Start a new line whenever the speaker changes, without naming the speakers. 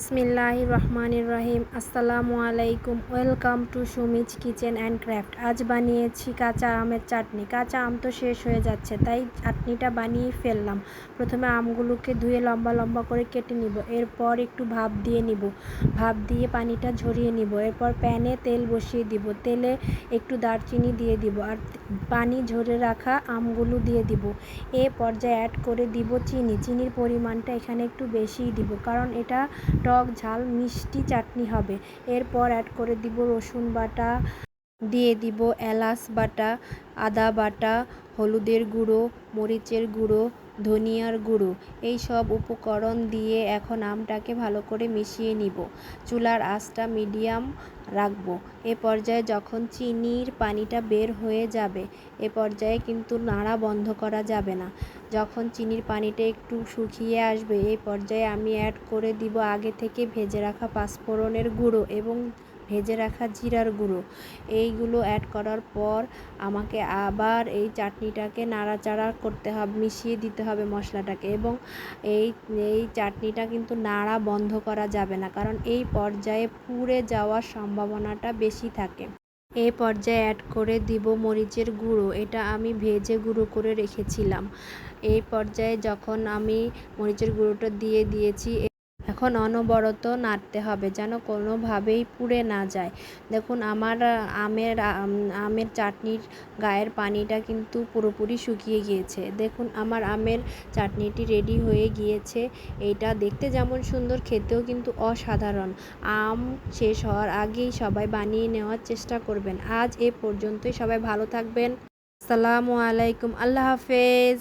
বিসমিল্লাহ রহমান রহিম আসসালামু আলাইকুম। Welcome to Sumi's kitchen and craft আজ বানিয়েছি কাঁচা আমের চাটনি। কাঁচা আম তো শেষ হয়ে যাচ্ছে, তাই চাটনিটা বানিয়ে ফেললাম। প্রথমে আমগুলোকে ধুয়ে লম্বা লম্বা করে কেটে নিব। এরপর একটু ভাপ দিয়ে নিব। ভাপ দিয়ে পানিটা ঝরিয়ে নিব। এরপর প্যানে তেল বসিয়ে দিব। তেলে একটু দারচিনি দিয়ে দিব আর পানি ঝরে রাখা আমগুলো দিয়ে দিব। এ পর্যায়ে অ্যাড করে দিব চিনি। চিনির পরিমাণটা এখানে একটু বেশিই দিব, কারণ এটা টক ঝাল, মিষ্টি চাটনি হবে। এরপর অ্যাড করে দিব রসুন বাটা, দিয়ে দিব এলাচ বাটা, আদা বাটা, হলুদের গুঁড়ো, মরিচের গুঁড়ো ধনিয়ার গুঁড়ো এই সব উপকরণ দিয়ে এখন আমটাকে ভালো করে মিশিয়ে নিব। চুলার আঁচটা মিডিয়াম রাখব। এ পর্যায়ে যখন চিনির পানিটা বের হয়ে যাবে, এ পর্যায়ে কিন্তু নাড়া বন্ধ করা যাবে না। যখন চিনির পানিটা একটু শুকিয়ে আসবে এই পর্যায়ে আমি অ্যাড করে দিব আগে থেকে ভেজে রাখা পাঁচফোড়নের গুঁড়ো এবং ভেজে রাখা জিরার গুঁড়ো। এইগুলো অ্যাড করার পর আমাকে আবার এই চাটনিটাকে নাড়াচাড়া করতে হবে, মিশিয়ে দিতে হবে মশলাটাকে এবং এই এই চাটনিটা কিন্তু নাড়া বন্ধ করা যাবে না, কারণ এই পর্যায়ে পুড়ে যাওয়ার সম্ভাবনাটা বেশি থাকে। এই পর্যায়ে অ্যাড করে দিব মরিচের গুঁড়ো, এটা আমি ভেজে গুঁড়ো করে রেখেছিলাম। এই পর্যায়ে যখন আমি মরিচের গুঁড়োটা দিয়ে দিয়েছি এখন অনবরত নাড়তে হবে যেন কোনোভাবেই পুড়ে না যায়। দেখুন, আমার, আমের আমের চাটনির গায়ের পানিটা কিন্তু পুরোপুরি শুকিয়ে গিয়েছে। দেখুন, আমার আমের চাটনিটি রেডি হয়ে গিয়েছে। এইটা দেখতে যেমন সুন্দর, খেতেও কিন্তু অসাধারণ। আম শেষ হওয়ার আগেই সবাই বানিয়ে নেওয়ার চেষ্টা করবেন। আজ এ পর্যন্তই। সবাই ভালো থাকবেন। আসসালামু আলাইকুম। আল্লাহ হাফেজ।